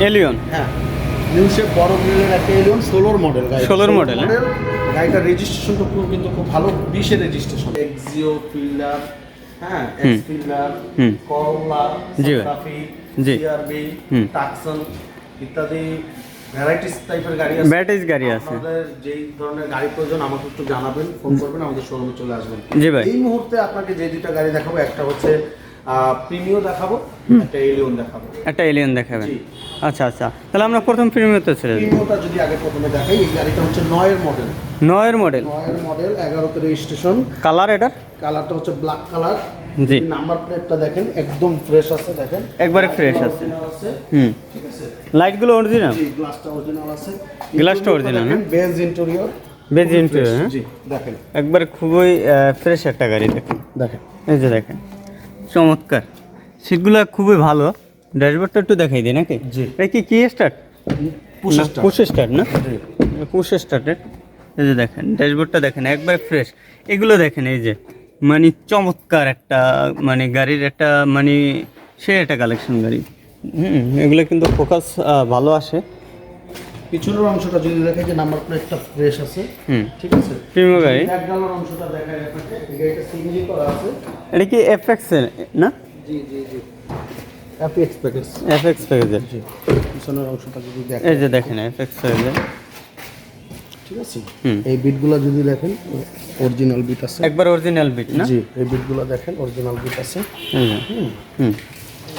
Allion হ্যাঁ। New shape বড় গ্রিলের একটা এলিয়ন ষোলোর মডেল 16 model, হ্যাঁ? গাড়িটার রেজিস্ট্রেশনটা পুরো কিন্তু খুব ভালো বিশের রেজিস্ট্রেশন এক্সিও ফিল্ডার হ্যাঁ এক্স ফিল্ডার। করলা জি সাফি। সিআরবি টাকসন ইত্যাদি ভ্যারাইটিস টাইপের গাড়ি আছে। ভ্যারাইটিস গাড়ি আছে। আপনাদের যেই ধরনের গাড়ি প্রয়োজন আমাকে একটু জানাবেন ফোন করবেন আমাদের শোরুমে চলে আসবেন। জি ভাই। এই মুহূর্তে আপনাকে যে দুইটা গাড়ি দেখাবো একটা হচ্ছে প্রিমিও দেখাবো একটা এলিয়ন দেখাবো। একটা এলিয়ন দেখাবেন। আচ্ছা আচ্ছা। তাহলে আমরা প্রথম চলে যাই প্রিমিওটা যদি আগে প্রথমে দেখাই এই গাড়িটা হচ্ছে নয়ের মডেল নয়ের মডেল নয়ের মডেল এগারোতে রেজিস্ট্রেশন কালার এটার? কালারটা হচ্ছে ব্ল্যাক কালার জি। নাম্বার প্লেটটা দেখেন একদম ফ্রেশ আছে দেখেন। একবারে fresh আছে। হুম। ঠিক আছে? লাইটগুলো অরিজিনাল জি গ্লাসটা অরিজিনাল আছে। গ্লাসটা original, হ্যাঁ? বেজ ইন্টেরিয়র বেজ হ্যাঁ? জি দেখেন। একবারে খুবই ফ্রেশ একটা গাড়ি দেখেন। দেখেন। এই যে দেখেন। চমৎকার। সিটগুলো খুবই ভালো। ড্যাশবোর্ডটা একটু দেখাই দিই নাকি? জি। এটা কি কি স্টার্ট? Push start. না। পুশ স্টার্টের এই যে দেখেন ড্যাশবোর্ডটা দেখেন একবার ফ্রেশ এগুলো দেখেন এই যে মানে চমৎকার একটা মানে গাড়ির একটা মানে সে একটা কালেকশন গাড়ি। হুম এগুলো কিন্তু ফোকাস ভালো আসে। পিছনের অংশটা যদি দেখেন যে নাম্বার প্লেটটা ফ্রেশ আছে হুম। ঠিক আছে? প্রিমিয়াম গাড়ি? ব্যাকগ্রাউন্ডের অংশটা দেখায় আপনাকে। এই গাড়িটা সিএনজি করা আছে। এটা কি এফএক্স না? জি জি জি। অ্যাপিএক্স প্যাকেজ এফএক্স প্যাকেজের জি পিছনের অংশটা যদি দেখেন। এই যে দেখেন এফএক্স প্যাকেজের ঠিক আছে? হুম। এই বিটগুলো যদি দেখেন অরিজিনাল বিট আছে। একবার অরিজিনাল বিট না? জি এই বিটগুলো দেখেন অরিজিনাল বিট আছে। যে। হুম।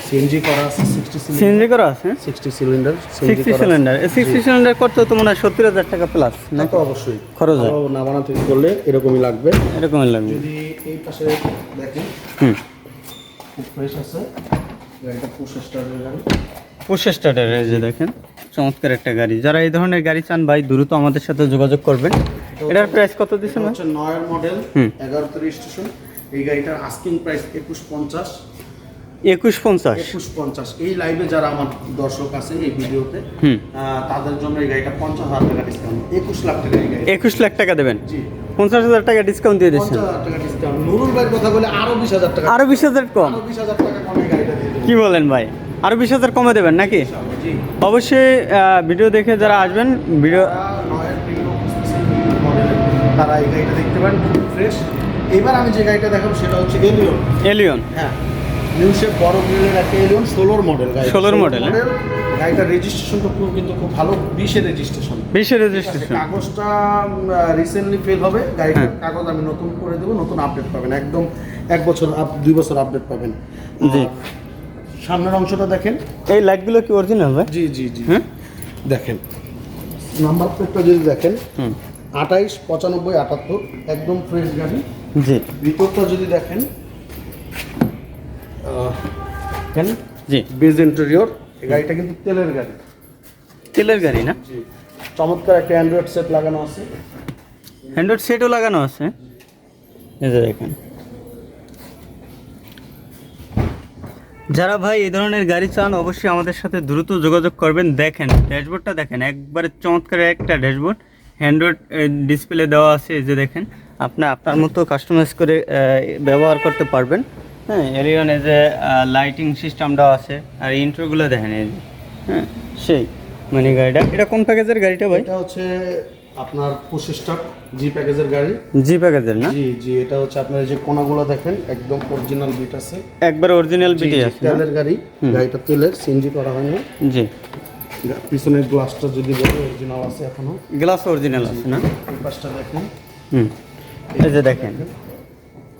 সিএনজি করা আছে সিক্সটি সিএনজি করা আছে? Sixty cylinder sixty cylinder sixty cylinder করতে তো মনে হয় সত্তর হাজার টাকা প্লাস না? তো অবশ্যই। খরচ হয়। না বানাতে করলে এরকমই লাগবে। এরকমই লাগবে। যদি এই পাশে দেখেন হুম। খুব ফ্রেশ আছে। গাড়িটা পঁচিশ স্টারের গাড়ি। পুশ স্টার্টার যে দেখেন চমৎকার একটা গাড়ি। যারা এই ধরনের গাড়ি চান ভাই দ্রুত আমাদের সাথে যোগাযোগ করবেন। এটার প্রাইস কত দিচ্ছেন নয়ের মডেল হুম। এগারোতে রেজিস্ট্রেশন এই গাড়িটার আস্কিং প্রাইস একুশ পঞ্চাশ। একুশ পঞ্চাশ। একুশ পঞ্চাশ। এই লাইভে যারা আমার দর্শক আছে এই ভিডিওতে তাদের জন্য এই গাড়িটা পঞ্চাশ হাজার টাকা ডিসকাউন্ট একুশ লাখ টাকা একুশ লাখ টাকা দেবেন? জি। পঞ্চাশ হাজার টাকা ডিসকাউন্ট দিয়ে দিচ্ছেন। নুরুল ভাইয়ের কথা বলে আরও বিশ হাজার টাকা। আরও বিশ হাজার কম। বিশ হাজার টাকা কমে কি বলেন ভাই? আরও বিশ হাজার কমে দেবেন নাকি? অবশ্যই ভিডিও দেখে যারা আসবেন ভিডিও তারা এই গাড়িটা দেখতে পারেন ফ্রেশ এবার আমি যে গাড়িটা দেখাবো সেটা হচ্ছে এলিয়ন এলিয়ন হ্যাঁ। নিউ শেপ বড় গ্রিলের একটা এলিয়ন ষোলোর মডেল 16 model, হ্যাঁ? গাড়িটার রেজিস্ট্রেশনটা পুরো কিন্তু খুব ভালো বিশের রেজিস্ট্রেশন বিশের রেজিস্ট্রেশন কাগজটা রিসেন্টলি ফেল হবে গাড়িটার হ্যাঁ। কাগজ আমি নতুন করে দেবো নতুন আপডেট পাবেন একদম এক বছর আপ- দুই বছর আপডেট পাবেন। জি। সামনের অংশটা দেখেন। এই লাইটগুলো কি অরিজিনাল ভাই? জি জি জি। হ্যাঁ? দেখেন নাম্বার প্লেটটা যদি দেখেন আঠাইশ পঁচানব্বই আটাত্তর একদম ফ্রেশ গাড়ি। জি। ভিতরটা যদি দেখেন দেখেন জি। বেজ ইন্টেরিয়র এই গাড়িটা কিন্তু তেলের গাড়ি। তেলের গাড়ি না? জি। চমৎকার একটা অ্যান্ড্রয়েড সেট লাগানো আছে। হ্যান্ড্রয়েড সেটও লাগানো আছে? এই যে দেখেন। যারা ভাই এই ধরনের গাড়ি চান অবশ্যই আমাদের সাথে দ্রুত যোগাযোগ করবেন। দেখেন ড্যাশবোর্ডটা দেখেন একবারে চমৎকার একটা ড্যাশবোর্ড। হ্যান্ড্রয়েড ডিসপ্লে দেওয়া আছে এই যে দেখেন। আপনি আপনার মতো কাস্টমাইজ করে ব্যবহার করতে পারবেন। হ্যাঁ এলিয়নে যে লাইটিং সিস্টেমটাও আছে আর ইন্ট্রোগুলো দেখেন এই হ্যাঁ সেই মানে গাড়িটা। এটা কোন প্যাকেজের গাড়িটা ভাই? এটা হচ্ছে আপনার পঁচিশ টাক জি প্যাকেজের গাড়ি। জি প্যাকেজের না? জি জি এটা হচ্ছে আপনার যে কোনাগুলো দেখেন একদম অরিজিনাল বিট আছে। একবার অরিজিনাল জি, বিটি জি, আছে তেলের গাড়ি গাড়িটা তেলের সিএনজি করা হয়নি জি। পিছনের গ্লাসটা যদি বলি অরিজিনাল আছে এখনও। গ্লাস অরিজিনাল আছে না? পাশটা দেখেন। হুম। এই যে দেখেন।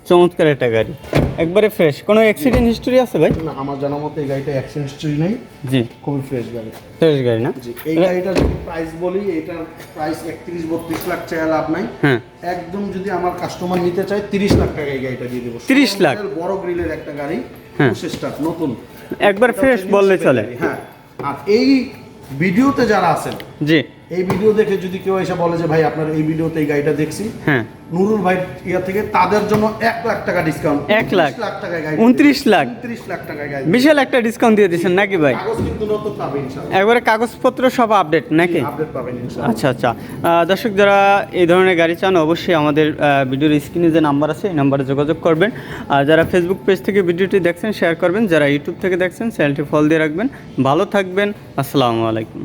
চমৎকার একটা গাড়ি। একবারে ফ্রেশ কোনো অ্যাক্সিডেন্ট হিস্টোরি আছে ভাই? না আমার জানা মতো এই গাড়িটা অ্যাক্সিডেন্ট হিস্ট্রি নেই। জি। খুবই ফ্রেশ গাড়ি। ফ্রেশ গাড়ি না? জি এই গাড়িটা যদি প্রাইস বলি এটার প্রাইস একত্রিশ বত্রিশ লাখ টাকা লাভ নাই। হ্যাঁ। একদম যদি আমার কাস্টমার নিতে চায় তিরিশ লাখ টাকা এই গাড়িটা দিয়ে দেবো। 30 লাখ? বড় গ্রিলের একটা গাড়ি হ্যাঁ। স্টার্ট নতুন। একবার ফ্রেশ বললে চলে। হ্যাঁ। আর এই ভিডিওতে যারা আছেন জি। এই ভিডিও দেখে যদি কেউ এসে বলে যে ভাই আপনার এই ভিডিওতে এই গাড়িটা দেখছি। হ্যাঁ। নুরুল ভাই ইয়া থেকে তাদের জন্য এক লাখ টাকা ডিসকাউন্ট এক লাখ? লাখ টাকায় গাড়ি উনত্রিশ লাখ? উনত্রিশ লাখ টাকায় গাড়ি। বিশাল একটা ডিসকাউন্ট দিয়ে দিচ্ছেন নাকি ভাই? কাগজ কিন্তু নতুন পাবে ইনশাআল্লাহ। একবারে কাগজপত্র সব আপডেট নাকি? আপডেট পাবেন ইনশাআল্লাহ। আচ্ছা আচ্ছা। দর্শক যারা এই ধরনের গাড়ি চান অবশ্যই আমাদের ভিডিওর স্ক্রিনে যে নাম্বার আছে এই নাম্বারে যোগাযোগ করবেন। আর যারা ফেসবুক পেজ থেকে ভিডিওটি দেখছেন শেয়ার করবেন। যারা ইউটিউব থেকে দেখছেন চ্যানেলটি ফলো দিয়ে রাখবেন। ভালো থাকবেন। আসসালামু আলাইকুম।